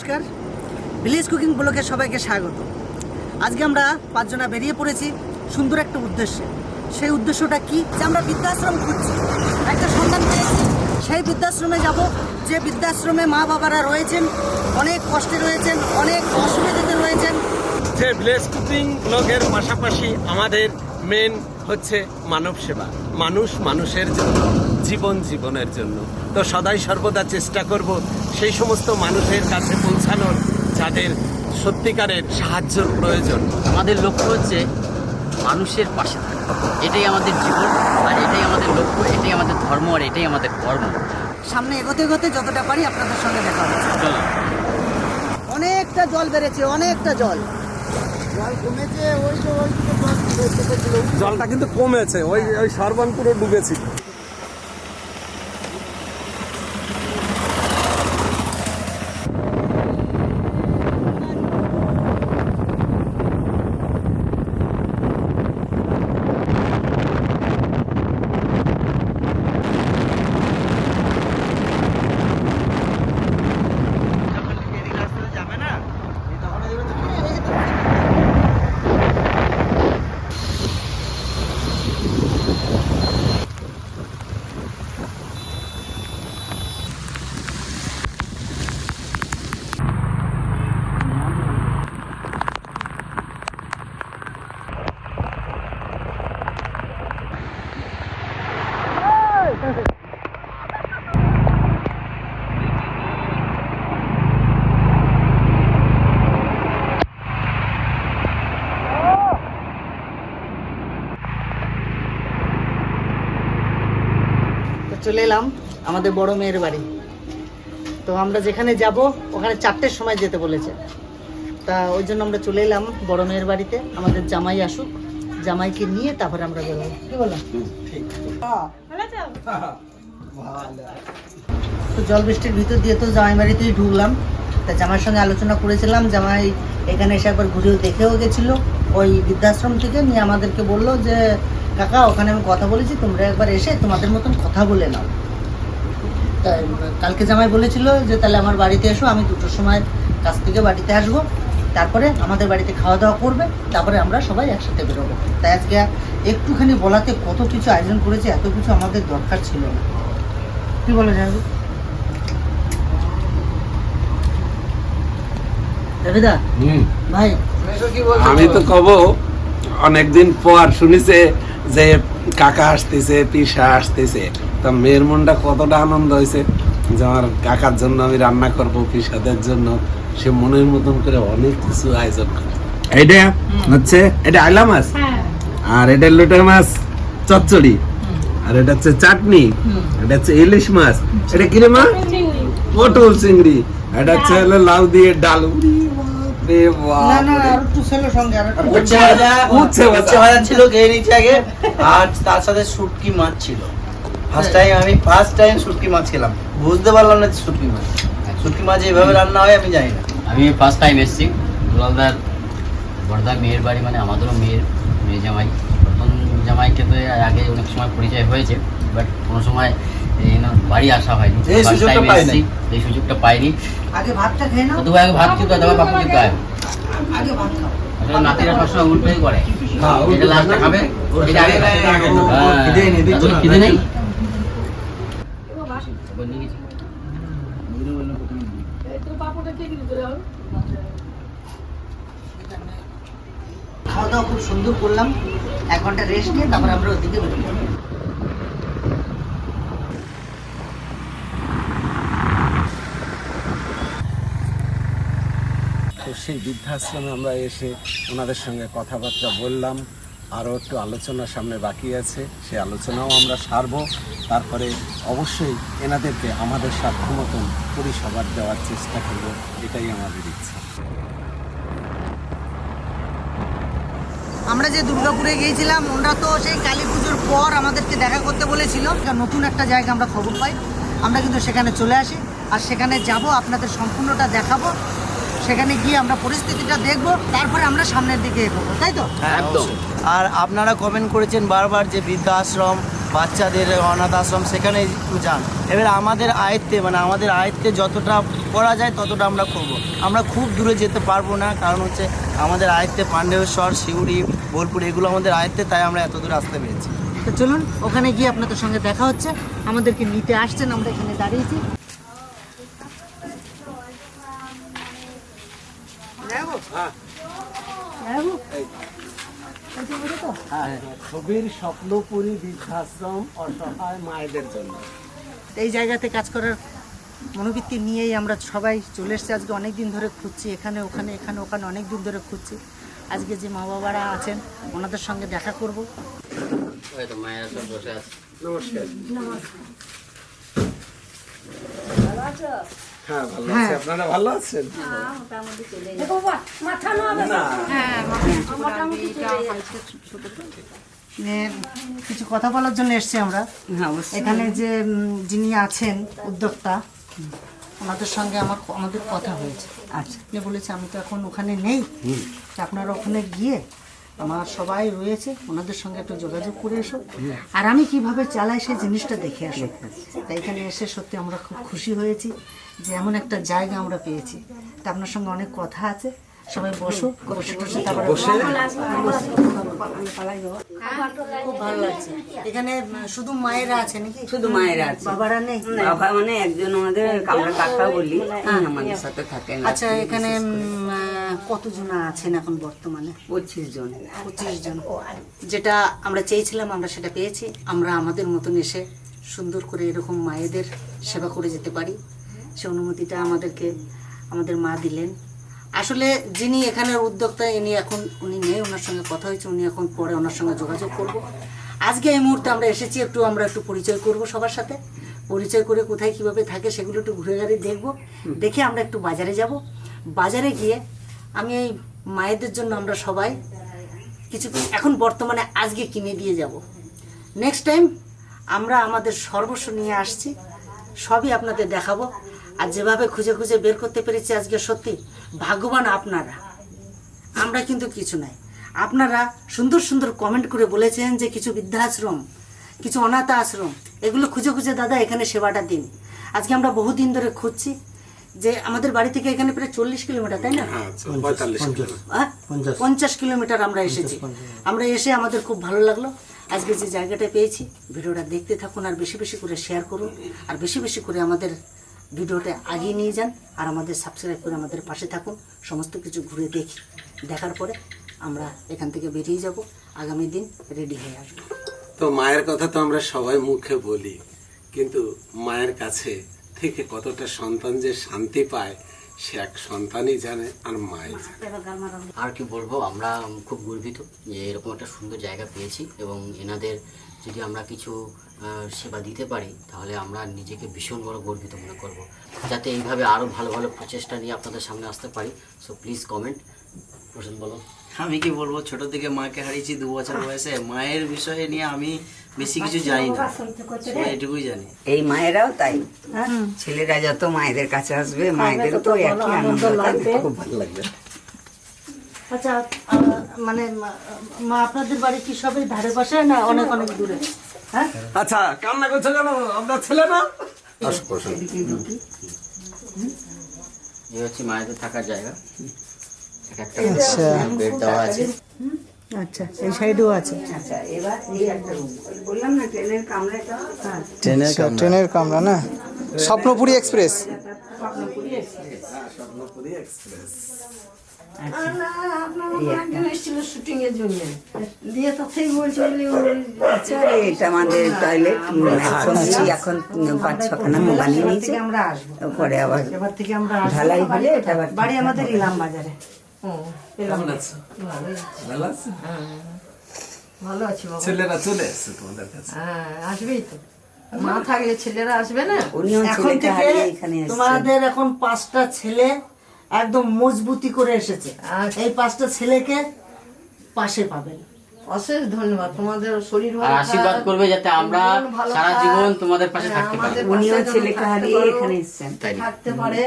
নমস্কার। Village cooking ব্লকে সবাইকে স্বাগত। আজকে আমরা পাঁচজনা বেরিয়ে পড়েছি সুন্দর একটা উদ্দেশ্যে। সেই উদ্দেশ্যটা কি? যে আমরা বৃদ্ধাশ্রম খুঁজছি। একটা সন্ধান পেয়েছি। সেই বৃদ্ধাশ্রমে যাব। যে বৃদ্ধাশ্রমে মা বাবারা রয়েছেন, অনেক কষ্টে রয়েছেন, অনেক অসুবিধাতে রয়েছেন। যে ভিলেজ কুকিং ব্লগের পাশাপাশি আমাদের মেন হচ্ছে মানব সেবা। মানুষ মানুষের জন্য জীবন জীবনের জন্য। তো সদাই সর্বদা চেষ্টা করব সেই সমস্ত মানুষের কাছে পৌঁছানোর যাদের সত্যিকারের সাহায্যর প্রয়োজন। আমাদের লক্ষ্য হচ্ছে মানুষের পাশে থাকা। এটাই আমাদের জীবন আর এটাই আমাদের লক্ষ্য এটাই আমাদের ধর্ম আর এটাই আমাদের কর্ম। সামনে এগোতে এগোতে যতটা পারি আপনাদের সঙ্গে দেখা হচ্ছে অনেকটা জল বেড়েছে অনেকটা জল। জল কমেছে ওই যে ওই জলটা কিন্তু কমেছে ওই ওই সর্বান পুরো ডুবেছি তো চলে এলাম আমাদের বড় মেয়ের বাড়ি। তো আমরা যেখানে যাব ওখানে চারটের সময় যেতে বলেছে। তা ওই জন্য আমরা চলে এলাম বড় মেয়ের বাড়িতে আমাদের জামাই আসুক। জামাইকে নিয়ে তারপরে আমরা বেরোবো। কি বললাম তো জল বৃষ্টির ভিতর দিয়ে তো জামাই বাড়িতেই ঢুকলাম। তা জামাইয়ের সঙ্গে আলোচনা করেছিলাম জামাই এখানে এসে একবার ঘুরেও দেখেও গেছিল। ওই বৃদ্ধাশ্রম থেকে নিয়ে আমাদেরকে বলল যে কাকা ওখানে আমি কথা বলেছি তোমরা একবার এসে তোমাদের মতন কথা বলে নাও। তাই কালকে জামাই বলেছিল যে তাহলে আমার বাড়িতে এসো আমি দুটোর সময় কাছ থেকে বাড়িতে আসব। তারপরে আমাদের বাড়িতে খাওয়া দাওয়া করবে তারপরে আমরা সবাই একসাথে বেরোবো। তাই আজকে একটুখানি বলাতে কত কিছু আয়োজন করেছে এত কিছু আমাদের দরকার ছিল না। কি বলে জানবি রবিদা ভাই আমি তো কব অনেকদিন পর শুনিছে যে কাকা আসতেছে পিসা আসতেছে তা মেয়ের মনটা কতটা আনন্দ হয়েছে যে আমার কাকার জন্য আমি রান্না করব পিসাদের জন্য। সে মনের মতন করে অনেক কিছু আয়োজন করে। এইটা হচ্ছে এটা আইলা মাছ? আর এটা লোটা মাছ চচ্চড়ি। আর এটা হচ্ছে চাটনি। এটা হচ্ছে ইলিশ মাছ। এটা কিরে মা? পটল চিংড়ি। এটা হচ্ছে লাউ দিয়ে ডাল। উরি বাপরে বাপ না না আর একটু ছেলে সঙ্গে আর একটু উচ্ছে ভাজা উচ্ছে উচ্ছে ভাজা ছিল খেয়ে নিচ্ছি আগে আর তার সাথে শুটকি মাছ ছিল। ফার্স্ট টাইম আমি ফার্স্ট টাইম শুটকি মাছ খেলাম। বুঝতে পারলাম না শুটকি মাছ। শুটকি মাছ এইভাবে রান্না হয় আমি জানি না। আমি ফার্স্ট টাইম এসেছি। দুলালদার বড়দার মেয়ের বাড়ি মানে আমাদেরও মেয়ের মেয়ে জামাই। প্রথম জামাইকে তো আগে অনেক সময় পরিচয় হয়েছে বাট কোনো সময় বাড়ি আসা হয়নি। এই সুযোগটা time এই সুযোগটা পাইনি। আগে ভাতটা খেয়ে নাও। তো আগে ভাত কিন্তু তোমার পাপা কিন্তু আয় আগে ভাত খাও। আসলে নাতিরা সবসময় উল্টোই করে। হ্যাঁ, এটা লাস্টে খাবে এটা আগে খিদে নেই, ও- ওর হ্যাঁ। খিদে নেই। খাওয়া দাওয়া খুব সুন্দর করলাম। এক ঘণ্টা রেস্ট নিয়ে তারপর আমরা ওদিকে বেরোবো। সেই বৃদ্ধাশ্রমে আমরা এসে ওনাদের সঙ্গে কথাবার্তা বললাম, আরও একটু আলোচনা সামনে বাকি আছে সেই আলোচনাও আমরা সারবো। তারপরে অবশ্যই এনাদেরকে আমাদের সাধ্য মতন পরিষেবার দেওয়ার চেষ্টা করব, এটাই আমাদের ইচ্ছা। আমরা যে দুর্গাপুরে গিয়েছিলাম ওরা তো সেই কালী পুজোর পর আমাদেরকে দেখা করতে বলেছিল। নতুন একটা জায়গা আমরা খবর পাই। আমরা কিন্তু সেখানে চলে আসি। আর সেখানে যাব, আপনাদের সম্পূর্ণটা দেখাবো। সেখানে গিয়ে আমরা পরিস্থিতিটা দেখব তারপরে আমরা সামনের দিকে এগোবো তাই তো? একদম আর আপনারা কমেন্ট করেছেন বারবার যে বৃদ্ধাশ্রম বাচ্চাদের অনাথ আশ্রম সেখানে একটু যান। এবার আমাদের আয়ত্তে মানে আমাদের আয়ত্তে যতটা করা যায় ততটা আমরা করব। আমরা খুব দূরে যেতে পারব না কারণ হচ্ছে আমাদের আয়ত্তে পাণ্ডবেশ্বর শিউড়ি বোলপুর এগুলো আমাদের আয়ত্তে তাই আমরা এত দূর আসতে পেরেছি। তো চলুন ওখানে গিয়ে আপনাদের সঙ্গে দেখা হচ্ছে। আমাদেরকে নিতে আসছেন আমরা এখানে দাঁড়িয়েছি যাব? যাব? হ্যাঁ ছবির স্বপ্নপুরী বৃদ্ধাশ্রম অসহায় মায়েদের জন্য। এই জায়গাতে কাজ করার মনোবৃত্তি নিয়েই আমরা সবাই চলে এসেছি। আজকে অনেক দিন ধরে খুঁজছি এখানে ওখানে এখানে ওখানে অনেক দিন ধরে খুঁজছি। আজকে যে মা বাবারা আছেন ওনাদের সঙ্গে দেখা করব। নমস্কার। হ্যাঁ ভালো হ্যাঁ। আছি। আপনারা ভালো আছেন? না। যে কিছু কথা বলার জন্য এসেছি আমরা। এখানে যে যিনি আছেন উদ্যোক্তা ওনাদের সঙ্গে আমার আমাদের কথা হয়েছে। আচ্ছা। বলেছে আমি তো এখন ওখানে নেই। আপনারা ওখানে গিয়ে আমার সবাই রয়েছে ওনাদের সঙ্গে একটু যোগাযোগ করে এসো। আর আমি কীভাবে চালাই সেই জিনিসটা দেখে আসো। তাই এখানে এসে সত্যি আমরা খুব খুশি হয়েছি যে এমন একটা জায়গা আমরা পেয়েছি। তা আপনার সঙ্গে অনেক কথা আছে। সবাই বসো বসে বসে তারপরে খুব। ভালো লাগছে। এখানে শুধু মায়েরা আছে নাকি? শুধু মায়েরা আছে। বাবারা নেই? বাবা মানে একজন আমাদের আমরা কাকা বলি আমাদের সাথে থাকেন আচ্ছা এখানে কতজন আছেন এখন বর্তমানে? পঁচিশ জন। পঁচিশ জন। যেটা আমরা চেয়েছিলাম আমরা সেটা পেয়েছি। আমরা আমাদের মতন এসে সুন্দর করে এরকম মায়েদের সেবা করে যেতে পারি। সে অনুমতিটা আমাদেরকে আমাদের মা দিলেন। আসলে যিনি এখানের উদ্যোক্তা ইনি এখন উনি নেই ওনার সঙ্গে কথা হয়েছে উনি এখন পরে ওনার সঙ্গে যোগাযোগ করব। আজকে এই মুহূর্তে আমরা এসেছি একটু আমরা একটু পরিচয় করব সবার সাথে। পরিচয় করে কোথায় কীভাবে থাকে সেগুলো একটু ঘুরে ঘাড়ি দেখব। দেখে আমরা একটু বাজারে যাব। বাজারে গিয়ে আমি এই মায়েদের জন্য আমরা সবাই কিছু এখন বর্তমানে আজকে কিনে দিয়ে যাব। নেক্সট টাইম আমরা আমাদের সর্বস্ব নিয়ে আসছি সবই আপনাদের দেখাবো। আর যেভাবে খুঁজে খুঁজে বের করতে পেরেছি আজকে সত্যি ভাগ্যবান আপনারা। আমরা কিন্তু কিছু নাই। আপনারা সুন্দর সুন্দর কমেন্ট করে বলেছেন যে কিছু বৃদ্ধাশ্রম কিছু অনাথ আশ্রম এগুলো খুঁজে খুঁজে দাদা এখানে সেবাটা দিন। আজকে আমরা বহুদিন ধরে খুঁজছি যে আমাদের বাড়ি থেকে এখানে প্রায় চল্লিশ কিলোমিটার তাই না? হ্যাঁ পঁয়তাল্লিশ কিলো আহ? পঞ্চাশ। কিলোমিটার আমরা এসেছি। আমরা এসে আমাদের খুব ভালো লাগল। আজকে যে জায়গাটা পেয়েছি ভিডিওটা দেখতে থাকুন আর বেশি বেশি করে শেয়ার করুন। আর বেশি বেশি করে আমাদের ভিডিওটা আগিয়ে নিয়ে যান আর আমাদের সাবস্ক্রাইব করে আমাদের পাশে থাকুন। সমস্ত কিছু ঘুরে দেখি। দেখার পরে আমরা এখান থেকে বেরিয়ে যাব। আগামী দিন রেডি হয়ে আসব। তো মায়ের কথা তো আমরা সবাই মুখে বলি। কিন্তু মায়ের কাছে থেকে কতটা সন্তান যে শান্তি পায় সে এক সন্তানই জানে আর মাই জানে। আর কি বলব আমরা খুব গর্বিত যে এরকম একটা সুন্দর জায়গা পেয়েছি এবং এনাদের যদি আমরা কিছু সেবা দিতে পারি তাহলে আমরা নিজেকে ভীষণ বড় গর্বিত মনে করব। যাতে এইভাবে আরও ভালো ভালো প্রচেষ্টা নিয়ে আপনাদের সামনে আসতে পারি। সো প্লিজ কমেন্ট প্রশ্ন বলো আমি কি বলব ছোট থেকে মাকে হারিয়েছি দু বছর বয়সে। মায়ের বিষয়ে নিয়ে আমি বেশি কিছু জানি না। এটুকুই জানি। এই মায়েরাও তাই। ছেলেরা যত মায়েদের কাছে আসবে মায়েদের তো একই আনন্দ থাকবে। খুব ভালো লাগবে। আচ্ছা মানে মা- আপনাদের বাড়ি কি সবাই ধারে পাশে না অনেক অনেক দূরে? হ্যাঁ? আচ্ছা কান্না করছ কেন? আপনার ছেলে না? এই হচ্ছে মায়েদের থাকার জায়গা। একটা বেড দেওয়া আছে। আচ্ছা এই সাইডেও আছে। আচ্ছা এবার এই একটা room। বললাম না ট্রেনের কামরাটা হ্যাঁ। ট্রেনের আচ্ছা, ট্রেনের কামরা না? স্বপ্নপুরী এক্সপ্রেস। স্বপ্নপুরী এক্সপ্রেস। দিয়ে তো সেই বলছিল আচ্ছা এটা আমাদের টয়লেট এখন পাঁচ ছখানা বানিয়ে নিয়েছে। পরে আবার এবার থেকে আমরা আসব। ঢালাই হলে বাড়ি আমাদের ইলাম বাজারে। কেমন আছো? ভালো আছো? ভালো আছি বাবা। ছেলেরা চলে এসছে তোমাদের কাছে। হ্যাঁ আসবেই তো। মা থাকলে ছেলেরা আসবে না? এখন থেকে তোমাদের এখন পাঁচটা ছেলে একদম মজবুতি করে এসেছে। আচ্ছা। এই পাঁচটা ছেলেকে পাশে পাবেন। অশেষ ধন্যবাদ। তোমাদের শরীর আর আশীর্বাদ করবে যাতে আমরা সারা জীবন তোমাদের পাশে হ্যাঁ, থাকতে পারি। উনিও ছেলেকে হারিয়ে এখানে এসেছেন। থাকতে পারে।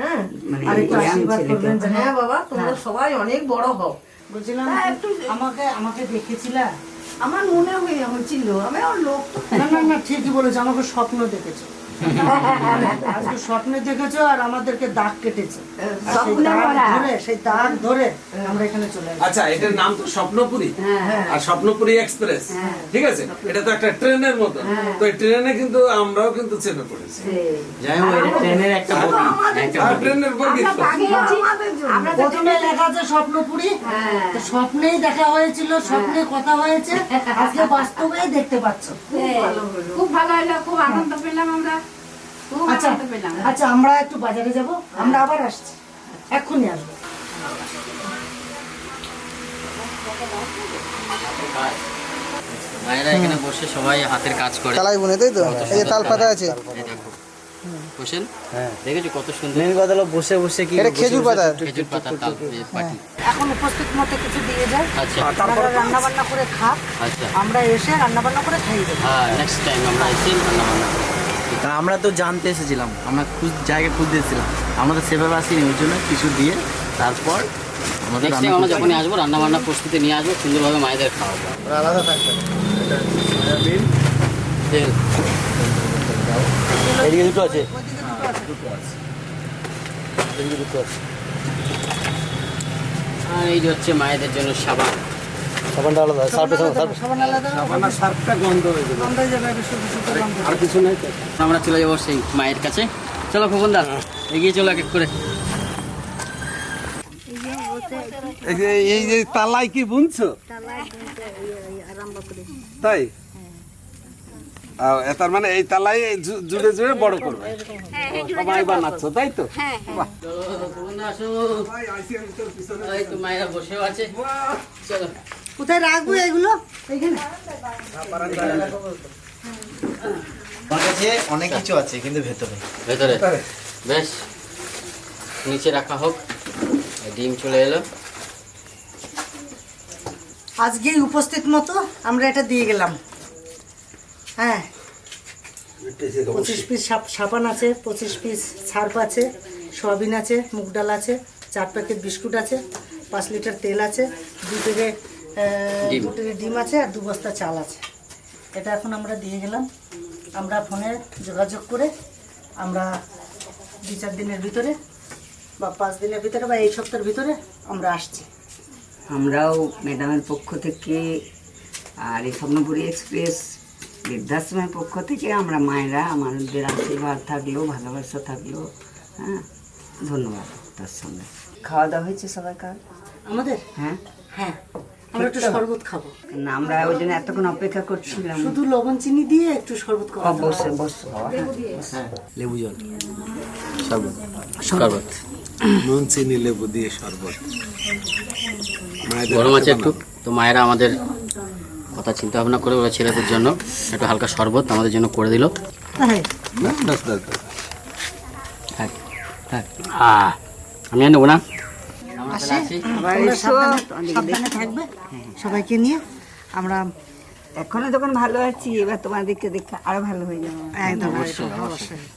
হ্যাঁ মানে আর একটু আশীর্বাদ করবেন হ্যাঁ বাবা তোমরা সবাই অনেক বড় হও। বলছিলাম আমাকে আমাকে দেখেছিলা? আমার মনে হয়ে হচ্ছিল আমি ওর লোক না না না ঠিকই বলেছ আমাকে স্বপ্ন দেখেছ। আজকে স্বপ্নে দেখেছ আর আমাদেরকে দাগ কেটেছে। সেই দাগ ধরে সেই দাগ ধরে আমরা এখানে চলে আচ্ছা এটার নাম তো স্বপ্নপুরী। হ্যাঁ, আর স্বপ্নপুরী এক্সপ্রেস ঠিক আছে? এটা তো একটা ট্রেনের মতো। তো এই ট্রেনে কিন্তু আমরাও কিন্তু চেপে পড়েছি। যাই হোক এটা ট্রেনের একটা বগি একটা ট্রেনের বগি আমরা প্রথমে লেখা আছে স্বপ্নপুরী। তো স্বপ্নেই দেখা হয়েছিল স্বপ্নে কথা হয়েছে। আজকে বাস্তবেই দেখতে পাচ্ছ। খুব ভালো হলো খুব আনন্দ পেলাম আমরা। খুব আচ্ছা আচ্ছা আমরা একটু বাজারে যাব আমরা আবার আসছি। এক্ষুনি আসব। মায়েরা এখানে বসে সবাই হাতের কাজ করে। তালাই বুনে তাই তো? এই তাল পাতা আছে। বসেন। দেখেছ কত সুন্দর? মেন কথা হলো বসে বসে কি এটা খেজুর পাতা। খেজুর পাতার তাল পাটি। এখন উপস্থিত মতো কিছু দিয়ে যায় আচ্ছা। রান্না বান্না করে খাক। আচ্ছা। আমরা এসে রান্না বান্না করে খাইয়ে দেবো। হ্যাঁ নেক্সট টাইম আমরা এসে রান্না বান্না করব। তা আমরা তো জানতে এসেছিলাম আমরা খুঁজ জায়গা খুঁজতে এসেছিলাম। আমরা তো সেভাবে আসিনি ওই জন্য কিছু দিয়ে তারপর আমাদের আমরা যখনই আসব রান্না বান্না প্রস্তুতি নিয়ে আসব সুন্দরভাবে মায়েদের খাওয়াবো। আলাদা থাকবে তেল এদিকে দুটো আছে। আর এই যে হচ্ছে মায়েদের জন্য সাবান। সাবানটা আলাদা সার্ফে সার্ফ। সবার আলাদা আমার সার্ফটা গন্ধ হয়ে যাবে। আমরা যাবে একটু শুধু শুধু গন্ধ। আর কিছু নাই তো। আমরা চলে যাব সেই মায়ের কাছে। চলো খোকনদা এগিয়ে চলো এক এক করে। এই যে এই তালাই কি বুনছো? তাই? এ তার মানে এই তালাই জুড়ে জুড়ে বড় করবে। সবাই বানাচ্ছ তাই তো? বাহ। তো মায়েরা বসেও আছে। চলো। কোথায় রাখব এগুলো? অনেক কিছু আছে কিন্তু ভেতরে। ভেতরে। বেশ নিচে রাখা হোক। ডিম চলে এলো। আজকেই উপস্থিত মতো আমরা এটা দিয়ে গেলাম। হ্যাঁ। পঁচিশ পিস সাপান আছে পঁচিশ পিস সার্ফ আছে সয়াবিন আছে মুগ ডাল আছে চার প্যাকেট বিস্কুট আছে পাঁচ লিটার তেল আছে দু থেকে ডিম। ডিম আছে আর দু বস্তা চাল আছে। এটা এখন আমরা দিয়ে গেলাম। আমরা ফোনে যোগাযোগ করে আমরা দু চার দিনের ভিতরে বা পাঁচ দিনের ভিতরে বা এই সপ্তাহের ভিতরে আমরা আসছি। আমরাও ম্যাডামের পক্ষ থেকে আর এই স্বপ্নপুরী এক্সপ্রেস বৃদ্ধাশ্রমের পক্ষ থেকে আমরা মায়েরা আমাদের আশীর্বাদ থাকল ভালোবাসা থাকল হ্যাঁ ধন্যবাদ তার সঙ্গে। খাওয়া দাওয়া হয়েছে সবাই কাল আমাদের? হ্যাঁ। হ্যাঁ। আমরা একটু শরবত খাব। না আমরা ওই জন্য এতক্ষণ অপেক্ষা করছিলাম। শুধু লবণ চিনি দিয়ে একটু শরবত খাব অবশ্যই বসো হ্যাঁ। লেবু জল। শরবত। নুন চিনি লেবু দিয়ে শরবত। গরম আছে একটু। তো মায়েরা আমাদের কথা চিন্তা ভাবনা করে ওরা ছেলেদের জন্য একটু হালকা শরবত আমাদের জন্য করে দিল। হ্যাঁ আমি আর নেব না। আসি। সাবধানে থাকবে। সবাইকে নিয়ে আমরা এখনও যখন ভালো আছি এবার তোমাদেরকে দেখে আরও ভালো হয়ে যাব। একদম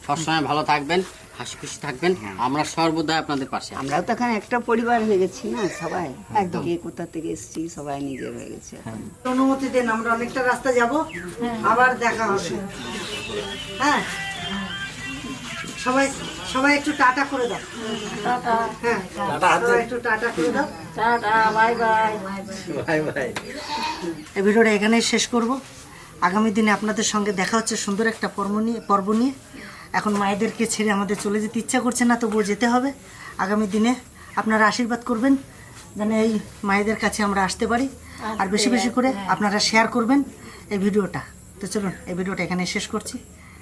সবসময় ভালো থাকবেন হাসি খুশি থাকবেন। আমরা সর্বদা আপনাদের পাশে আমরাও তো এখন একটা পরিবার হয়ে গেছি না সবাই। একদম। কে কোথা থেকে এসেছি সবাই নিজের হয়ে গেছে। এখন। অনুমতি দেন আমরা অনেকটা রাস্তা যাব। আবার দেখা হবে। হ্যাঁ। সবাই সবাই একটু টাটা করে দাও। হ্যাঁ সবাই একটু টাটা করে দাও। Tata bye bye. Bye bye. এই ভিডিওটা এখানেই শেষ করব। আগামী দিনে আপনাদের সঙ্গে দেখা হচ্ছে সুন্দর একটা পর্ব নিয়ে পর্ব নিয়ে। এখন মায়েদেরকে ছেড়ে আমাদের চলে যেতে ইচ্ছা করছে না তবুও যেতে হবে। আগামী দিনে আপনারা আশীর্বাদ করবেন যেন এই মায়েদের কাছে আমরা আসতে পারি। আর বেশি বেশি করে আপনারা শেয়ার করবেন এই ভিডিওটা। তো চলুন এই ভিডিওটা এখানে শেষ করছি।